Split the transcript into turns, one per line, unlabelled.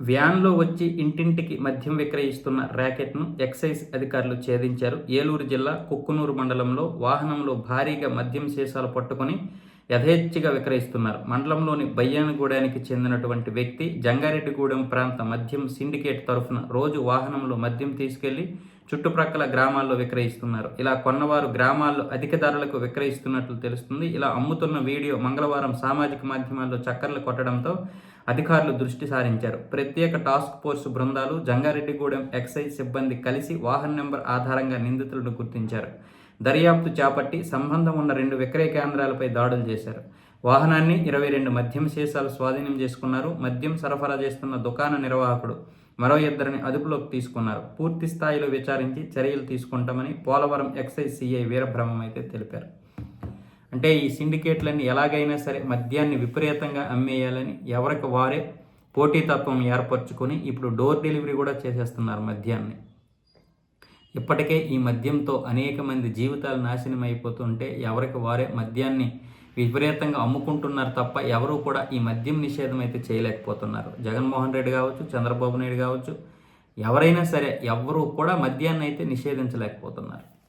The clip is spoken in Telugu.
వ్యాన్లో వచ్చి ఇంటింటికి మద్యం విక్రయిస్తున్న ర్యాకెట్ను ఎక్సైజ్ అధికారులు ఛేదించారు. ఏలూరు జిల్లా కుక్కునూరు మండలంలో వాహనంలో భారీగా మద్యం సీసాలు పట్టుకొని యథేచ్ఛగా విక్రయిస్తున్నారు. మండలంలోని బయ్యానగూడానికి చెందినటువంటి వ్యక్తి జంగారెడ్డిగూడెం ప్రాంత మద్యం సిండికేట్ తరఫున రోజు వాహనంలో మద్యం తీసుకెళ్ళి చుట్టుప్రక్కల గ్రామాల్లో విక్రయిస్తున్నారు. ఇలా కొన్నవారు గ్రామాల్లో అధిక ధరలకు విక్రయిస్తున్నట్లు తెలుస్తుంది. ఇలా అమ్ముతున్న వీడియో మంగళవారం సామాజిక మాధ్యమాల్లో చక్కర్లు కొట్టడంతో అధికారులు దృష్టి సారించారు. ప్రత్యేక టాస్క్ ఫోర్స్ బృందాలు జంగారెడ్డిగూడెం ఎక్సైజ్ సిబ్బంది కలిసి వాహన నెంబర్ ఆధారంగా నిందితులను గుర్తించారు. దర్యాప్తు చేపట్టి సంబంధం ఉన్న రెండు విక్రయ కేంద్రాలపై దాడులు చేశారు. వాహనాన్ని ఇరవై రెండు మద్యం శేషాలు స్వాధీనం చేసుకున్నారు. మద్యం సరఫరా చేస్తున్న దుకాణ నిర్వాహకుడు మరో ఇద్దరిని అదుపులోకి తీసుకున్నారు. పూర్తి స్థాయిలో విచారించి చర్యలు తీసుకుంటామని పోలవరం ఎక్సైజ్ సిఐ వీరబ్రహ్మం అయితే తెలిపారు. అంటే ఈ సిండికేట్లన్నీ ఎలాగైనా సరే మద్యాన్ని విపరీతంగా అమ్మేయాలని ఎవరికి వారే పోటీతత్వం ఏర్పరచుకొని ఇప్పుడు డోర్ డెలివరీ కూడా చేసేస్తున్నారు మద్యాన్ని. ఇప్పటికే ఈ మద్యంతో అనేక మంది జీవితాలు నాశనం అయిపోతుంటే ఎవరికి వారే మద్యాన్ని విపరీతంగా అమ్ముకుంటున్నారు తప్ప ఎవరూ కూడా ఈ మద్యం నిషేధం అయితే చేయలేకపోతున్నారు. జగన్మోహన్ రెడ్డి కావచ్చు చంద్రబాబు నాయుడు కావచ్చు ఎవరైనా సరే ఎవరూ కూడా మద్యాన్ని అయితే నిషేధించలేకపోతున్నారు.